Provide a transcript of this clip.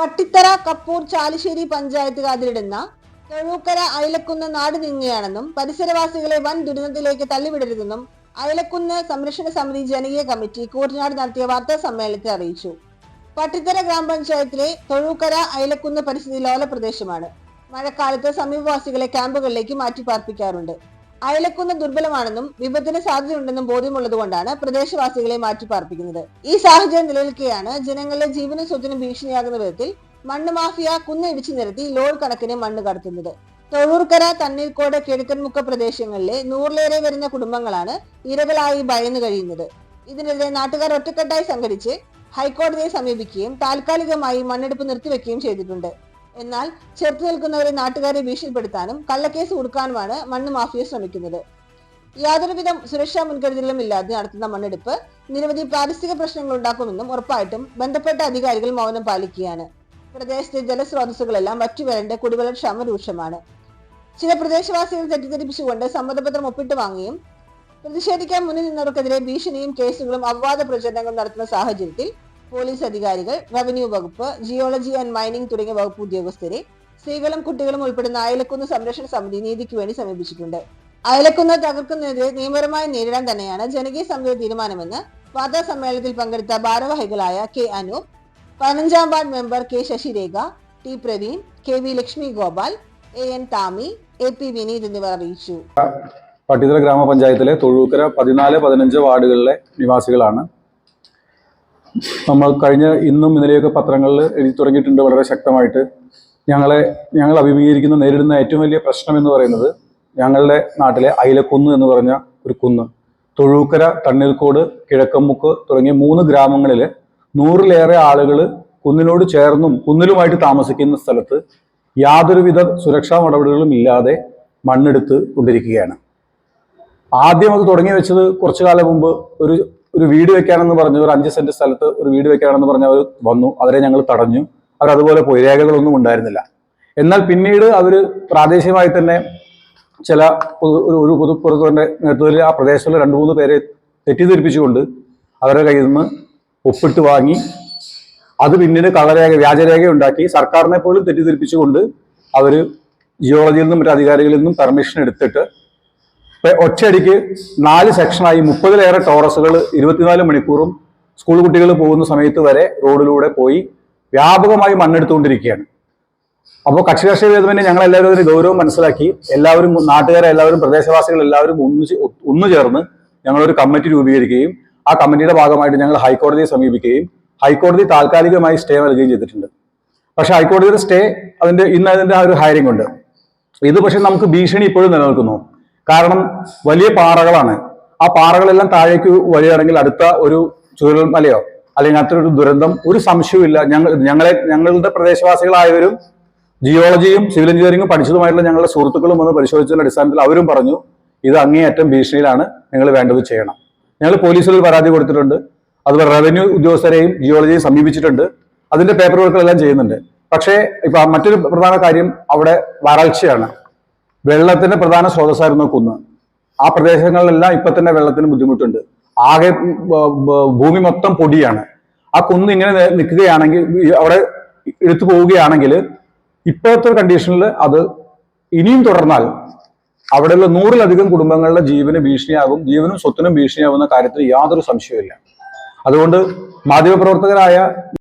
പട്ടിത്തറ കപ്പൂർ ചാലിശ്ശേരി പഞ്ചായത്ത് കാതിരിടുന്ന തൊഴൂക്കര അയലക്കുന്ന് നാട് നീങ്ങുകയാണെന്നും പരിസരവാസികളെ വൻ ദുരിതത്തിലേക്ക് തള്ളിവിടരുതെന്നും അയലക്കുന്ന് സംരക്ഷണ സമിതി ജനകീയ കമ്മിറ്റി കൂറ്റനാട് നടത്തിയ വാർത്താ സമ്മേളനത്തിൽ അറിയിച്ചു. പട്ടിത്തറ ഗ്രാമപഞ്ചായത്തിലെ തൊഴൂക്കര അയലക്കുന്ന് പരിസ്ഥിതി ലോല പ്രദേശമാണ്. മഴക്കാലത്ത് സമീപവാസികളെ ക്യാമ്പുകളിലേക്ക് മാറ്റി പാർപ്പിക്കാറുണ്ട് അയലക്കുന്ന് ദുർബലമാണെന്നും വിപത്തിന് സാധ്യതയുണ്ടെന്നും ബോധ്യമുള്ളതുകൊണ്ടാണ് പ്രദേശവാസികളെ മാറ്റിപ്പാർപ്പിക്കുന്നത്. ഈ സാഹചര്യം നിലനിൽക്കെയാണ് ജനങ്ങളുടെ ജീവനും സ്വത്തിനും ഭീഷണിയാകുന്ന വിധത്തിൽ മണ്ണ് മാഫിയ കുന്നിടിച്ചു നിരത്തി ലോഡ് കണക്കിന് മണ്ണ് കടത്തുന്നത്. തൊഴൂർക്കര തണ്ണീർക്കോട് കിഴക്കൻമുക്ക പ്രദേശങ്ങളിലെ നൂറിലേറെ വരുന്ന കുടുംബങ്ങളാണ് ഇരകളായി ഭയന്നു കഴിയുന്നത്. ഇതിനെതിരെ നാട്ടുകാർ ഒറ്റക്കെട്ടായി സംഘടിച്ച് ഹൈക്കോടതിയെ സമീപിക്കുകയും താൽക്കാലികമായി മണ്ണെടുപ്പ് നിർത്തിവെക്കുകയും ചെയ്തിട്ടുണ്ട്. എന്നാൽ ചെറുത്തു നിൽക്കുന്നവരെ നാട്ടുകാരെ ഭീഷണിപ്പെടുത്താനും കള്ളക്കേസ് കൊടുക്കാനുമാണ് മണ്ണ് മാഫിയ ശ്രമിക്കുന്നത്. യാതൊരുവിധ സുരക്ഷാ മുൻകരുതലും ഇല്ലാതെ നടത്തുന്ന മണ്ണെടുപ്പ് നിരവധി പാരിസ്ഥിതിക പ്രശ്നങ്ങൾ ഉണ്ടാക്കുമെന്നും ഉറപ്പായിട്ടും ബന്ധപ്പെട്ട അധികാരികൾ മൗനം പാലിക്കുകയാണ്. പ്രദേശത്തെ ജലസ്രോതസ്സുകളെല്ലാം വറ്റുവരണ്ട് കുടിവെള്ളക്ഷാമം രൂക്ഷമാണ്. ചില പ്രദേശവാസികൾ തെറ്റിദ്ധരിപ്പിച്ചുകൊണ്ട് സമ്മതപത്രം ഒപ്പിട്ട് വാങ്ങിയും പ്രതിഷേധിക്കാൻ മുന്നിൽ നിന്നവർക്കെതിരെ ഭീഷണിയും കേസുകളും അപവാദ പ്രചരണങ്ങളും നടത്തുന്ന സാഹചര്യത്തിൽ പോലീസ് അധികാരികൾ റവന്യൂ വകുപ്പ് ജിയോളജി ആൻഡ് മൈനിംഗ് തുടങ്ങിയ വകുപ്പ് ഉദ്യോഗസ്ഥരെ സ്ത്രീകളും കുട്ടികളും ഉൾപ്പെടുന്ന അയലക്കുന്ന് സംരക്ഷണ സമിതി നീതിക്ക് വേണ്ടി സമീപിച്ചിട്ടുണ്ട്. അയലക്കുന്ന് തകർക്കുന്നതിനെതിരെ നിയമപരമായി നേരിടാൻ തന്നെയാണ് ജനകീയ സമിതിയുടെ തീരുമാനമെന്ന് വാർത്താ സമ്മേളനത്തിൽ പങ്കെടുത്ത ഭാരവാഹികളായ കെ അനൂപ് പതിനഞ്ചാം ward member K Sasirekha T Praveen K V Lakshmi Gopal A N Thami A P Vineeth എന്നിവർ അറിയിച്ചു. പട്ടിത്തറ ഗ്രാമപഞ്ചായത്തിലെ തൊഴൂക്കര പതിനാല് പതിനഞ്ച് വാർഡുകളിലെ നിവാസികളാണ് നമ്മൾ കഴിഞ്ഞ ഇന്നും ഇന്നലെയൊക്കെ പത്രങ്ങളിൽ എഴുതി തുടങ്ങിയിട്ടുണ്ട് വളരെ ശക്തമായിട്ട്. ഞങ്ങളെ ഞങ്ങൾ അഭിമുഖീകരിക്കുന്ന നേരിടുന്ന ഏറ്റവും വലിയ പ്രശ്നം എന്ന് പറയുന്നത് ഞങ്ങളുടെ നാട്ടിലെ അയിലക്കുന്ന് എന്ന് പറഞ്ഞ ഒരു കുന്ന്. തൊഴൂക്കര തണ്ണീർക്കോട് കിഴക്കമ്മുക്ക് തുടങ്ങിയ മൂന്ന് ഗ്രാമങ്ങളിൽ നൂറിലേറെ ആളുകൾ കുന്നിനോട് ചേർന്നും കുന്നിലുമായിട്ട് താമസിക്കുന്ന സ്ഥലത്ത് യാതൊരുവിധ സുരക്ഷാ നടപടികളും ഇല്ലാതെ മണ്ണെടുത്ത് കൊണ്ടിരിക്കുകയാണ്. ആദ്യം അത് തുടങ്ങി വെച്ചത് കുറച്ചു കാലം മുമ്പ് ഒരു ഒരു വീട് വെക്കാനെന്ന് പറഞ്ഞു ഒരു അഞ്ച് സെന്റ് സ്ഥലത്ത് ഒരു വീട് വെക്കാനെന്ന് പറഞ്ഞ് അവർ വന്നു. അവരെ ഞങ്ങൾ തടഞ്ഞു. അവർ അതുപോലെ പോയി. രേഖകളൊന്നും ഉണ്ടായിരുന്നില്ല. എന്നാൽ പിന്നീട് അവർ പ്രാദേശികമായി തന്നെ ചില ഒരു- പൊതുപ്രവർത്തകന്റെ നേതൃത്വത്തിൽ ആ പ്രദേശത്തുള്ള രണ്ട് മൂന്ന് പേരെ തെറ്റിദ്ധരിപ്പിച്ചുകൊണ്ട് അവരുടെ കയ്യിൽ നിന്ന് ഒപ്പിട്ട് വാങ്ങി അത് പിന്നീട് കള്ളരേഖ വ്യാജരേഖ ഉണ്ടാക്കി സർക്കാരിനെ പോലും തെറ്റിദ്ധരിപ്പിച്ചുകൊണ്ട് അവർ ജിയോളജിയിൽ നിന്നും മറ്റു അധികാരികളിൽ നിന്നും പെർമിഷൻ എടുത്തിട്ട് ഒറ്റയടിക്ക് നാല് സെക്ഷനായി മുപ്പതിലേറെ ടോറസുകൾ ഇരുപത്തിനാല് മണിക്കൂറും സ്കൂൾ കുട്ടികൾ പോകുന്ന സമയത്ത് വരെ റോഡിലൂടെ പോയി വ്യാപകമായി മണ്ണെടുത്തുകൊണ്ടിരിക്കുകയാണ്. അപ്പോൾ കക്ഷി രാഷ്ട്രീയ ഭേദമന്യേ ഞങ്ങൾ എല്ലാവരും അതിന് ഗൗരവം മനസ്സിലാക്കി എല്ലാവരും നാട്ടുകാരെ എല്ലാവരും പ്രദേശവാസികൾ എല്ലാവരും ഒന്നു ഒന്നു ചേർന്ന് ഞങ്ങളൊരു കമ്മിറ്റി രൂപീകരിക്കുകയും ആ കമ്മിറ്റിയുടെ ഭാഗമായിട്ട് ഞങ്ങൾ ഹൈക്കോടതിയെ സമീപിക്കുകയും ഹൈക്കോടതി താൽക്കാലികമായി സ്റ്റേ നൽകുകയും ചെയ്തിട്ടുണ്ട്. പക്ഷെ ഹൈക്കോടതിയുടെ സ്റ്റേ അതിന്റെ ഇന്ന് അതിന്റെ ആ ഒരു ഹയറിംഗ് ഉണ്ട്. ഇത് പക്ഷേ നമുക്ക് ഭീഷണി ഇപ്പോഴും നിലനിൽക്കുന്നു. കാരണം വലിയ പാറകളാണ്. ആ പാറകളെല്ലാം താഴേക്ക് വരികയാണെങ്കിൽ അടുത്ത ഒരു ചുഴൽമലയോ അല്ലെങ്കിൽ അത്ര ഒരു ദുരന്തം ഒരു സംശയവുമില്ല. ഞങ്ങൾ ഞങ്ങളെ ഞങ്ങളുടെ പ്രദേശവാസികളായവരും ജിയോളജിയും സിവിൽ എഞ്ചിനീയറിംഗും പഠിച്ചതുമായിട്ടുള്ള ഞങ്ങളുടെ സുഹൃത്തുക്കളും ഒന്ന് പരിശോധിച്ചതിന്റെ അടിസ്ഥാനത്തിൽ അവരും പറഞ്ഞു ഇത് അങ്ങേയറ്റം ഭീഷണിയിലാണ് നിങ്ങൾ വേണ്ടത് ചെയ്യണം. ഞങ്ങൾ പോലീസിൽ പരാതി കൊടുത്തിട്ടുണ്ട്. അതുപോലെ റവന്യൂ ഉദ്യോഗസ്ഥരെയും ജിയോളജിയെയും സമീപിച്ചിട്ടുണ്ട്. അതിന്റെ പേപ്പർ വർക്കുകളെല്ലാം ചെയ്യുന്നുണ്ട്. പക്ഷേ ഇപ്പൊ മറ്റൊരു പ്രധാന കാര്യം അവിടെ വരൾച്ചയാണ്. വെള്ളത്തിന്റെ പ്രധാന സ്രോതസ്സായിരുന്നു കുന്ന്. ആ പ്രദേശങ്ങളിലെല്ലാം ഇപ്പൊ തന്നെ വെള്ളത്തിന് ബുദ്ധിമുട്ടുണ്ട്. ആകെ ഭൂമി മൊത്തം പൊടിയാണ്. ആ കുന്ന് ഇങ്ങനെ നിൽക്കുകയാണെങ്കിൽ അവിടെ എടുത്തു പോവുകയാണെങ്കിൽ ഇപ്പോഴത്തെ കണ്ടീഷനിൽ അത് ഇനിയും തുടർന്നാൽ അവിടെയുള്ള നൂറിലധികം കുടുംബങ്ങളുടെ ജീവന് ഭീഷണിയാകും ജീവനും സ്വത്തിനും ഭീഷണിയാകുന്ന കാര്യത്തിൽ യാതൊരു സംശയവുമില്ല. അതുകൊണ്ട് മാധ്യമപ്രവർത്തകരായ